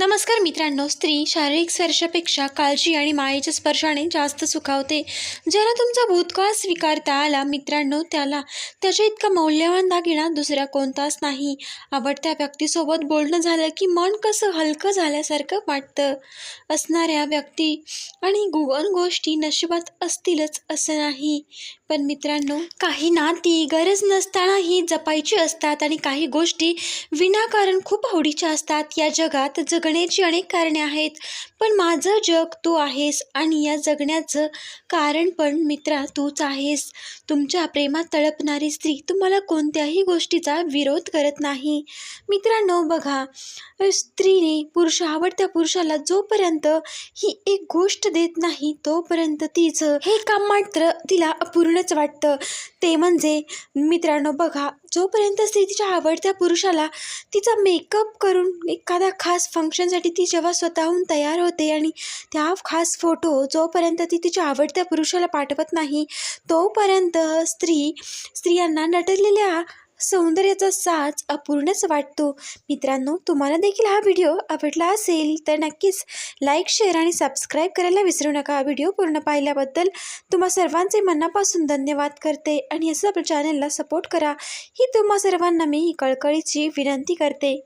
नमस्कार मित्रांनो स्त्री शारीरिक स्पर्शापेक्षा काळजी आणि मायेच्या स्पर्शाने जास्त सुखावते. ज्याला तुमचा भूतकाळ स्वीकारता आला मित्रांनो त्याला त्याच्या इतका मौल्यवान दागिना दुसरा कोणताच नाही. आवडत्या व्यक्तीसोबत बोलणं झालं की मन कसं हलकं झाल्यासारखं वाटतं. असणाऱ्या व्यक्ती आणि गुगन गोष्टी नशिबात असतीलच असं नाही. पण मित्रांनो काही नाती गरज नसतानाही जपायची असतात आणि काही गोष्टी विनाकारण खूप आवडीच्या असतात. या जगात जगण्याची अनेक कारणे आहेत पण माझं जग तू आहेस आणि या जगण्याचं कारण पण मित्रा तूच आहेस. तुमच्या प्रेमात तळपणारी स्त्री तुम्हाला कोणत्याही गोष्टीचा विरोध करत नाही. मित्रांनो बघा स्त्रीने पुरुष आवडत्या पुरुषाला जोपर्यंत ही एक गोष्ट देत नाही तोपर्यंत तिचं हे काम मात्र तिला अपूर्ण अपूर्णच वाटतं. ते म्हणजे मित्रांनो बघा जोपर्यंत स्त्री तिच्या आवडत्या पुरुषाला तिचा मेकअप करून एखाद्या खास फंक्शनसाठी ती जेव्हा स्वतःहून तयार होते आणि त्या खास फोटो जोपर्यंत ती तिच्या आवडत्या पुरुषाला पाठवत नाही तोपर्यंत स्त्री स्त्रियांना नटलेल्या सौंदर्याचा साज अपूर्णच वाटतो. मित्रांनो तुम्हाला देखील हा व्हिडिओ आवडला असेल तर नक्कीच लाईक शेअर आणि सबस्क्राईब करायला विसरू नका. व्हिडिओ पूर्ण पाहिल्याबद्दल तुम्हा सर्वांचे मनापासून धन्यवाद करते आणि असं आपल्या चॅनलला सपोर्ट करा. ही तुम्हा सर्वांना मी कळकळीची विनंती करते.